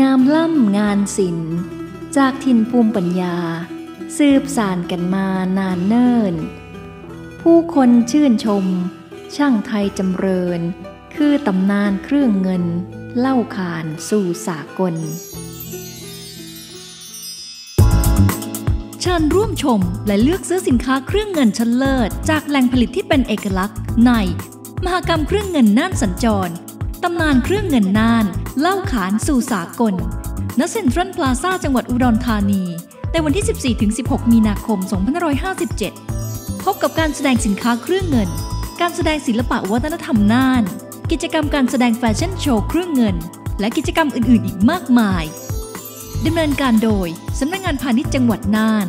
งามล่ำงานศิลป์ จากทินภูมิปัญญา สืบสานกันมานานเนิ่น ผู้คนชื่นชม ช่างไทยจำเริญ คือตำนานเครื่องเงิน เล่าขานสู่สากล เชิญร่วมชมและเลือกซื้อสินค้าเครื่องเงินชั้นเลิศ จากแหล่งผลิตที่เป็นเอกลักษณ์ใน มหกรรมเครื่องเงินน่านสัญจร ตำนานเครื่องเงินน่าน เล่าขานสู่สากล ณ เซ็นทรัลพลาซ่าจังหวัดอุดรธานี ในวันที่ 14-16 มีนาคม 2557 พบกับการแสดงสินค้าเครื่องเงิน การแสดงศิลปะวัฒนธรรมน่าน กิจกรรมการแสดงแฟชั่นโชว์เครื่องเงิน และกิจกรรมอื่นๆ อีกมากมายดำเนินการโดยสำนักงงานพาณิชย์จังหวัดน่าน